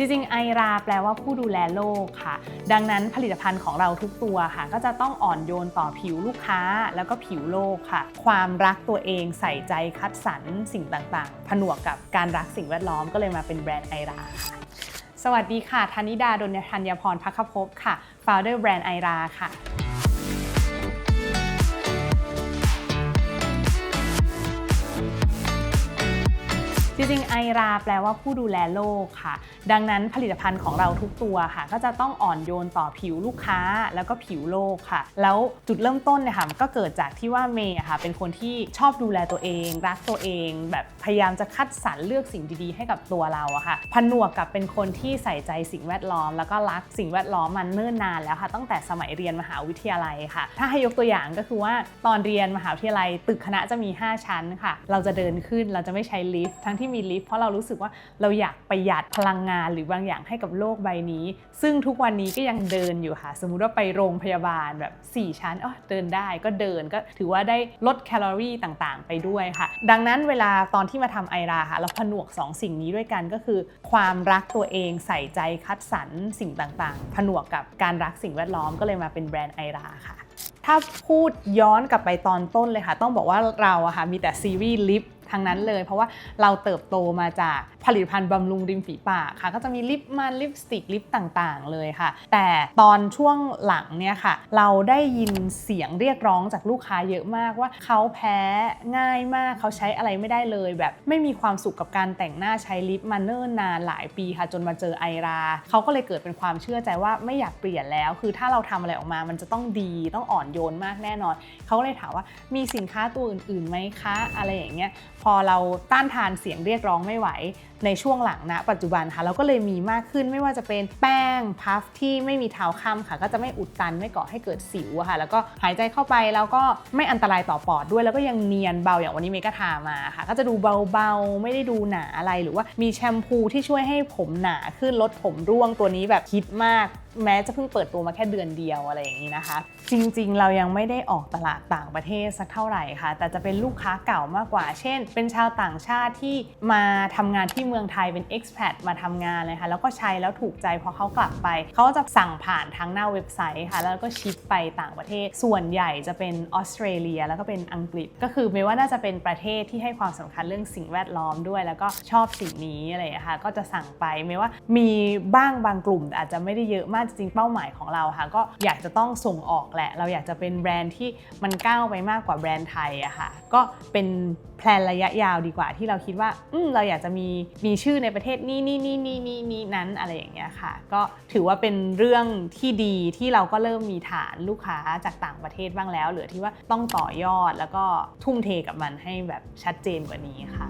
จริงๆไอราแปลว่าผู้ดูแลโลกค่ะ ดังนั้นผลิตภัณฑ์ของเราทุกตัวค่ะ ก็จะต้องอ่อนโยนต่อผิวลูกค้าแล้วก็ผิวโลกค่ะ ความรักตัวเองใส่ใจคัดสรรสิ่งต่างๆ ผนวกกับการรักสิ่งแวดล้อมก็เลยมาเป็นแบรนด์ไอราค่ะสวัสดีค่ะธนิดาดลธัญพรพักภพค่ะ founder แบรนด์ไอราค่ะ จริงๆไอราแปลว่าผู้ดูแลโลกค่ะ ดังนั้นผลิตภัณฑ์ของเราทุกตัวค่ะ ก็จะต้องอ่อนโยนต่อผิวลูกค้าแล้วก็ผิวโลกค่ะ แล้วจุดเริ่มต้นเนี่ยค่ะก็เกิดจากที่ว่าเมย์ค่ะเป็นคนที่ชอบดูแลตัวเอง รักตัวเอง แบบพยายามจะคัดสรรเลือกสิ่งดีๆ ให้กับตัวเราอะค่ะผนวกกับเป็นคนที่ใส่ใจสิ่งแวดล้อม แล้วก็รักสิ่งแวดล้อมมันเนิ่นนานแล้วค่ะตั้งแต่สมัยเรียนมหาวิทยาลัยค่ะ ถ้าให้ยกตัวอย่างก็คือว่าตอนเรียนมหาวิทยาลัย ตึกคณะจะมี 5 ชั้นค่ะ เราจะเดินขึ้นเราจะไม่ใช้ลิฟต์ทั้งที่มีลิฟต์เพราะเรารู้สึกว่าเราอยากประหยัดพลังงานหรือบางอย่างให้กับโลกใบนี้ ซึ่งทุกวันนี้ก็ยังเดินอยู่ค่ะ สมมุติว่าไปโรงพยาบาลแบบ 4 ชั้นอ๋อเดินได้ก็เดินก็ถือว่าได้ลดแคลอรี่ต่างๆ ไปด้วยค่ะ ดังนั้นเวลาตอนที่มาทำไอราค่ะ เราผนวก 2 สิ่งนี้ด้วยกันก็คือ ความรักตัวเองใส่ใจคัดสรรสิ่งต่างๆ ผนวกกับการรักสิ่งแวดล้อมก็เลยมาเป็นแบรนด์ไอราค่ะถ้าพูดย้อนกลับไปตอนต้นเลยค่ะ ต้องบอกว่าเราอะค่ะมีแต่ซีรีส์ลิป ทั้งนั้นเลย เพราะว่าเราเติบโตมาจากผลิตภัณฑ์บำรุงริมฝีปากค่ะ ก็จะมีลิปมันลิปสติกลิปต่างๆ เลยค่ะ แต่ตอนช่วงหลังเนี่ยค่ะ เราได้ยินเสียงเรียกร้องจากลูกค้าเยอะมากว่าเขาแพ้ง่ายมากเขาใช้อะไรไม่ได้เลย แบบไม่มีความสุขกับการแต่งหน้าใช้ลิปมาเนิ่นนานหลายปีค่ะ จนมาเจอไอราเขาก็เลยเกิดเป็นความเชื่อใจว่าไม่อยากเปลี่ยนแล้ว คือถ้าเราทำอะไรออกมามันจะต้องดีต้องอ่อนโยนมากแน่นอน เขาก็เลยถามว่ามีสินค้าตัวอื่นๆไหมคะ อะไรอย่างเงี้ยพอเราต้านทานเสียงเรียกร้องไม่ไหวในช่วงหลังนะปัจจุบันค่ะเราก็เลยมีมากขึ้นไม่ว่าจะเป็นแป้งพัฟที่ไม่มีเท้าค่ำค่ะ ก็จะไม่อุดตันไม่ก่อให้เกิดสิวค่ะ แล้วก็หายใจเข้าไปแล้วก็ไม่อันตรายต่อปอดด้วย แล้วก็ยังเนียนเบาอย่างวันนี้เมกาทามาค่ะ ก็จะดูเบาๆ ไม่ได้ดูหนาอะไรหรือว่ามีแชมพูที่ช่วยให้ผมหนาขึ้นลดผมร่วงตัวนี้แบบฮิตมากแม้จะเพิ่งเปิดตัวมาแค่เดือนเดียวอะไรอย่างนี้นะคะ จริงๆ เรายังไม่ได้ออกตลาดต่างประเทศสักเท่าไหร่ค่ะ แต่จะเป็นลูกค้าเก่ามากกว่า เช่น เป็นชาวต่างชาติที่มาทำงานที่เมืองไทยเป็น expat มาทำงานเลยค่ะแล้วก็ใช้แล้วถูกใจพอเขากลับไป เขาจะสั่งผ่านทางหน้าเว็บไซต์ค่ะแล้วก็ชิปไปต่างประเทศ ส่วนใหญ่จะเป็นออสเตรเลีย แล้วก็เป็นอังกฤษ ก็คือไม่ว่าน่าจะเป็นประเทศที่ให้ความสำคัญเรื่องสิ่งแวดล้อมด้วย แล้วก็ชอบสิ่งนี้อะไรค่ะก็จะสั่งไปไม่ว่ามีบ้างบางกลุ่มอาจจะไม่ได้เยอะมากจริงเป้าหมายของเราค่ะก็อยากจะต้องส่งออกแหละ เราอยากจะเป็นแบรนด์ที่มันก้าวไปมากกว่าแบรนด์ไทยอะค่ะก็เป็นแพลนระยะยาวดีกว่าที่เราคิดว่าอืเราอยากจะมีมีชื่อในประเทศนี้นี่นี่นี่นี่นี่นั้นอะไรอย่างเงี้ยค่ะ ก็ถือว่าเป็นเรื่องที่ดีที่เราก็เริ่มมีฐานลูกค้าจากต่างประเทศบ้างแล้ว เหลือที่ว่าต้องต่อยอดแล้วก็ทุ่มเทกับมันให้แบบชัดเจนกว่านี้ค่ะ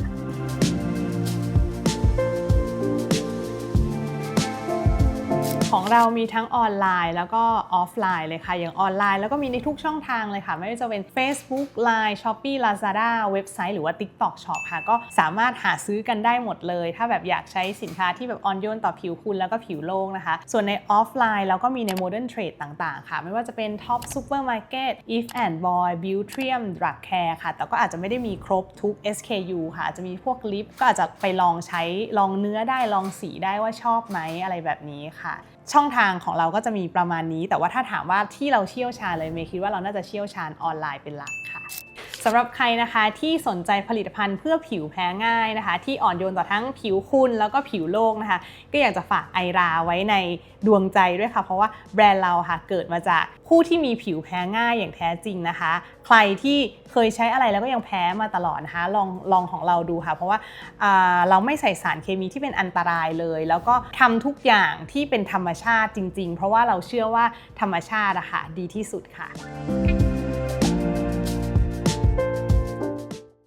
ของเรามีทั้งออนไลน์ แล้วก็ออฟไลน์เลยค่ะ อย่างออนไลน์แล้วก็มีในทุกช่องทางเลยค่ะ ไม่ว่าจะเป็น Facebook Line Shopee Lazada เว็บไซต์หรือว่า TikTok Shop ค่ะ ก็สามารถหาซื้อกันได้หมดเลย ถ้าแบบอยากใช้สินค้าที่แบบอ่อนโยนต่อผิวคุณแล้วก็ผิวโลกนะคะ ส่วนในออฟไลน์เราก็มีใน Modern Trade ต่างๆ ค่ะ ไม่ว่าจะเป็น Top Supermarket If and Boy Beautrium Drug Care ค่ะ แต่ก็อาจจะไม่ได้มีครบทุก SKU ค่ะอาจจะมีพวกลิปก็อาจจะไปลองใช้ลองเนื้อได้ลองสีได้ว่าชอบไหมอะไรแบบนี้ค่ะ ช่องทางของเราก็จะมีประมาณนี้ แต่ว่าถ้าถามว่าที่เราเชี่ยวชาญเลยเมย์คิดว่าเราน่าจะเชี่ยวชาญออนไลน์เป็นหลักค่ะ สำหรับใครนะคะที่สนใจผลิตภัณฑ์เพื่อผิวแพ้ง่ายนะคะ ที่อ่อนโยนต่อทั้งผิวคุณแล้วก็ผิวโลกนะคะ ก็อยากจะฝากไอราไว้ในดวงใจด้วยค่ะ เพราะว่าแบรนด์เราค่ะเกิดมาจากผู้ที่มีผิวแพ้ง่ายอย่างแท้จริงนะคะ ใครที่เคยใช้อะไรแล้วก็ยังแพ้มาตลอดนะคะลองลองของเราดูค่ะ เพราะว่าาเราไม่ใส่สารเคมีที่เป็นอันตรายเลย แล้วก็ทำทุกอย่างที่เป็นธรรมชาติจริง ๆ เพราะว่าเราเชื่อว่าธรรมชาติอะค่ะดีที่สุดค่ะ